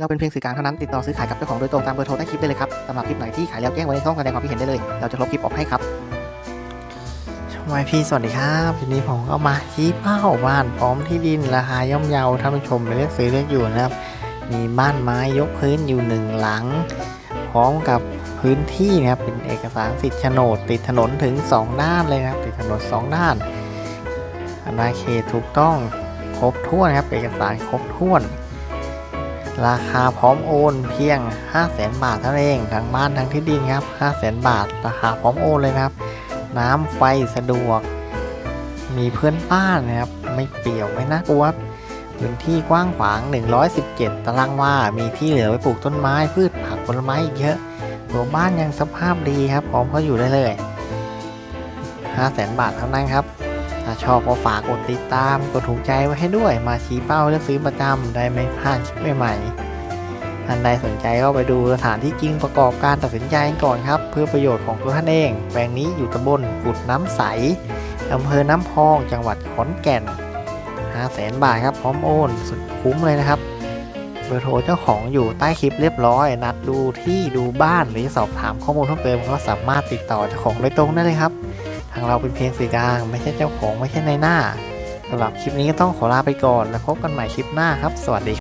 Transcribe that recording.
เราเป็นเพียงสื่อกลางเท่านั้นติดต่อซื้อขายกับเจ้าของโดยตรงตามเบอร์โทรใต้คลิปได้เลยครับสำหรับคลิปไหนที่ขายแล้วแจ้งไว้ในช่องแสดงความคิดเห็นได้เลย เราจะลบคลิปออกให้ครับช่องไอพี่สวัสดีครับทีนี้ผมก็มาชี้เป้าบ้านพร้อมที่ดินราคาย่อมเยาท่านผู้ชมไปเลือกซื้อเลือกอยู่นะครับ มีบ้านไม้ยกพื้นอยู่หนึ่งหลัง พร้อมกับพื้นที่นะครับเป็นเอกสารสิทธิ์โฉนด ติดถนนถึง 2 ด้านเลยนะครับ ติดถนน 2 ด้านอาณาเขตถูกต้องครบถ้วนครับเอกสารครบถ้วน ราคาพร้อมโอนเพียง 5 0 0แสนบาทเท่านั้นเองทั้งบ้านทั้งที่ดินครับ 5 0 0แสนบาทราคาพร้อมโอนเลยนะครับ น้ำไฟสะดวก มีเพื่อนบ้านนะครับ ไม่เปี่ยวไม่น่ากลัวครับพื้นที่กว้างขวาง 117 ตารางวา มีที่เหลือไว้ปลูกต้นไม้พืชผักผลไม้อีกเยอะ ตัวบ้านยังสภาพดีครับพร้อมเขาอยู่ได้เลย 5 0 0แสนบาทเท่านั้นครับ ถ้าชอบก็ฝากกดติดตาม กดถูกใจไว้ให้ด้วย มาชี้เป้าเลือกซื้อประจำได้ไม่พลาดคลิปใหม่ๆท่านใดสนใจก็ไปดูสถานที่จริงประกอบการตัดสินใจก่อนครับ เพื่อประโยชน์ของตัวท่านเอง แปลงนี้อยู่ตำบลกุดน้ำใสอำเภอน้ำพอง จังหวัดขอนแก่น5แสนบาทครับ พร้อมโอน สุดคุ้มเลยนะครับเบอร์โทรเจ้าของอยู่ใต้คลิปเรียบร้อย นัดดูที่ดูบ้านหรือสอบถามข้อมูลเพิ่มเติมก็สามารถติดต่อเจ้าของโดยตรงได้เลยครับ ทางเราเป็นเพียงสื่อกลาง ไม่ใช่เจ้าของไม่ใช่ในหน้าสำหรับคลิปนี้ก็ต้องขอลาไปก่อน แล้วพบกันใหม่คลิปหน้าครับ สวัสดี